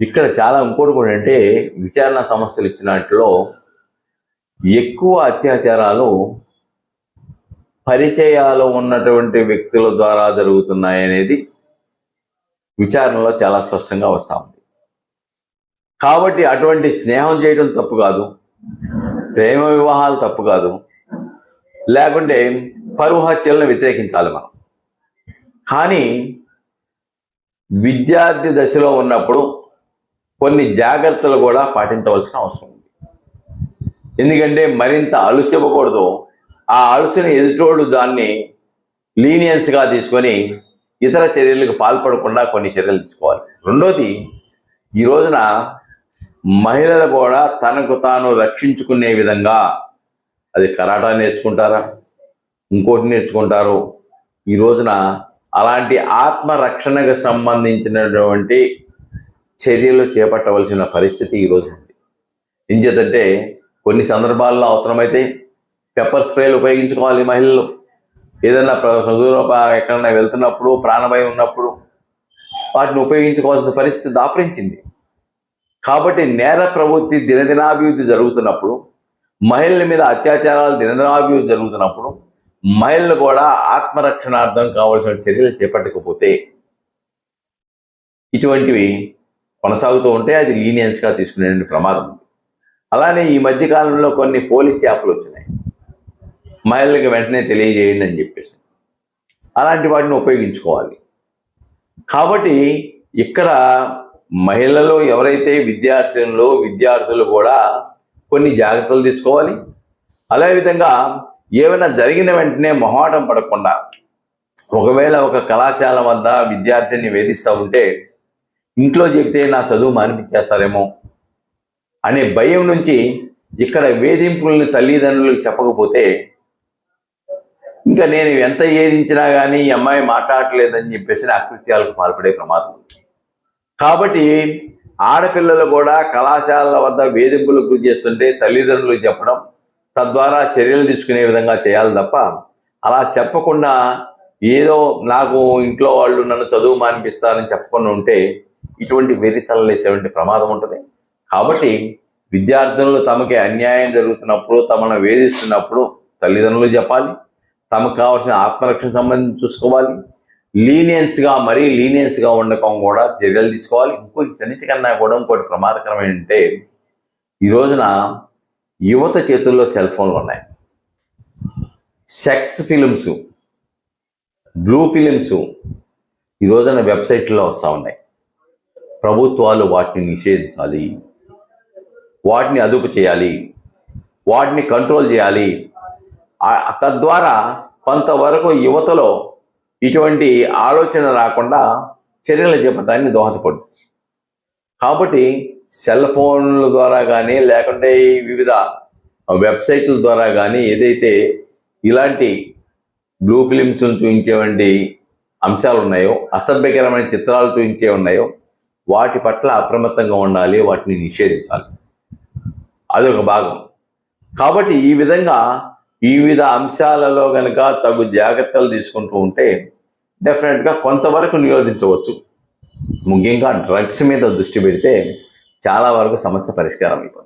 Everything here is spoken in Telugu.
ఇక్కడ చాలా ఇంకోటి కూడా అంటే విచారణ సంస్థలు ఇచ్చినట్లో ఎక్కువ అత్యాచారాలు పరిచయాలు ఉన్నటువంటి వ్యక్తుల ద్వారా జరుగుతున్నాయనేది విచారణలో చాలా స్పష్టంగా వస్తూ ఉంది. కాబట్టి అటువంటి స్నేహం చేయడం తప్పు కాదు. ప్రేమ వివాహాలు తప్పు కాదు. లేకుంటే పరువు హత్యలను వ్యతిరేకించాలి మనం. కానీ విద్యార్థి దశలో ఉన్నప్పుడు కొన్ని జాగ్రత్తలు కూడా పాటించవలసిన అవసరం ఉంది. ఎందుకంటే మరింత అలుసివ్వకూడదు ఆ అలుసుని ఎదుటోడు దాన్ని లీనియన్స్గా తీసుకొని ఇతర చర్యలకు పాల్పడకుండా కొన్ని చర్యలు తీసుకోవాలి. రెండోది ఈ రోజున మహిళలు కూడా తనకు తాను రక్షించుకునే విధంగా అది కరాటా నేర్చుకుంటారా? ఇంకోటి నేర్చుకుంటారు. ఈ రోజున అలాంటి ఆత్మరక్షణకు సంబంధించినటువంటి చర్యలు చేపట్టవలసిన పరిస్థితి ఈరోజు ఉంది. ఎంచేతంటే కొన్ని సందర్భాల్లో అవసరమైతే పెప్పర్ స్ప్రేలు ఉపయోగించుకోవాలి మహిళలు. ఏదైనా సుదూర ఎక్కడైనా వెళ్తున్నప్పుడు ప్రాణభయం ఉన్నప్పుడు వాటిని ఉపయోగించుకోవాల్సిన పరిస్థితి దాపరించింది. కాబట్టి నేర ప్రవృత్తి దినదినాభివృద్ధి జరుగుతున్నప్పుడు మహిళల మీద అత్యాచారాలు దినదినాభివృద్ధి జరుగుతున్నప్పుడు మహిళలు కూడా ఆత్మరక్షణార్థం కావాల్సిన చర్యలు చేపట్టకపోతే ఇటువంటివి కొనసాగుతూ ఉంటే అది లీనియన్స్గా తీసుకునే ప్రమాదం ఉంది. అలానే ఈ మధ్య కాలంలో కొన్ని పోలీస్ యాప్లు వచ్చినాయి. మహిళలకు వెంటనే తెలియజేయండి అని చెప్పేసి. అలాంటి వాటిని ఉపయోగించుకోవాలి. కాబట్టి ఇక్కడ మహిళలు ఎవరైతే విద్యార్థులు విద్యార్థులు కూడా కొన్ని జాగ్రత్తలు తీసుకోవాలి. అదేవిధంగా ఏమైనా జరిగిన వెంటనే మొహాటం పడకుండా ఒకవేళ ఒక కళాశాల వద్ద విద్యార్థిని వేధిస్తూ ఉంటే ఇంట్లో చెబితే నా చదువు మానిపించేస్తారేమో అనే భయం నుంచి ఇక్కడ వేధింపుల్ని తల్లిదండ్రులకు చెప్పకపోతే ఇంకా నేను ఎంత ఏదించినా కానీ ఈ అమ్మాయి మాట్లాడలేదని చెప్పేసి అకృత్యాలకు పాల్పడే ప్రమాదం కాబట్టి ఆడపిల్లలు కూడా కళాశాలల వద్ద వేధింపులకు గురి చేస్తుంటే తల్లిదండ్రులు చెప్పడం తద్వారా చర్యలు తీసుకునే విధంగా చేయాలి తప్ప అలా చెప్పకుండా ఏదో నాకు ఇంట్లో వాళ్ళు నన్ను చదువు మానిపిస్తారని చెప్పకుండా ఉంటే ఇటువంటి వెరితలలేసేటువంటి ప్రమాదం ఉంటుంది. కాబట్టి విద్యార్థులు తమకి అన్యాయం జరుగుతున్నప్పుడు తమను వేధిస్తున్నప్పుడు తల్లిదండ్రులు చెప్పాలి. తమకు కావాల్సిన ఆత్మరక్షణ సంబంధించి చూసుకోవాలి. లీనియన్స్గా మరీ లీనియన్స్గా ఉండకం కూడా చర్యలు తీసుకోవాలి. ఇంకొన్నిటికన్నా కూడా ఇంకోటి ప్రమాదకరం ఏంటంటే ఈ రోజున యువత చేతుల్లో సెల్ ఫోన్లు ఉన్నాయి. సెక్స్ ఫిలిమ్స్ బ్లూ ఫిలిమ్స్ ఈ రోజున వెబ్సైట్లో వస్తూ ఉన్నాయి. ప్రభుత్వాలు వాటిని నిషేధించాలి. వాటిని అదుపు చేయాలి. వాటిని కంట్రోల్ చేయాలి. తద్వారా కొంతవరకు యువతలో ఇటువంటి ఆలోచన రాకుండా చర్యలు చేపట్టడానికి దోహదపడుతుంది. కాబట్టి సెల్ ఫోన్ల ద్వారా కానీ లేకుంటే వివిధ వెబ్సైట్ల ద్వారా కానీ ఏదైతే ఇలాంటి బ్లూ ఫిలిమ్స్ చూపించేవంటి అంశాలు ఉన్నాయో అసభ్యకరమైన చిత్రాలు చూపించే ఉన్నాయో వాటి పట్ల అప్రమత్తంగా ఉండాలి వాటిని నిషేధించాలి. అదొక భాగం. కాబట్టి ఈ విధంగా ఈ వివిధ అంశాలలో కనుక తగు జాగ్రత్తలు తీసుకుంటూ ఉంటే డెఫినెట్గా కొంతవరకు నిరోధించవచ్చు. ముఖ్యంగా డ్రగ్స్ మీద దృష్టి పెడితే చాలా వరకు సమస్య పరిష్కారం అయిపోతుంది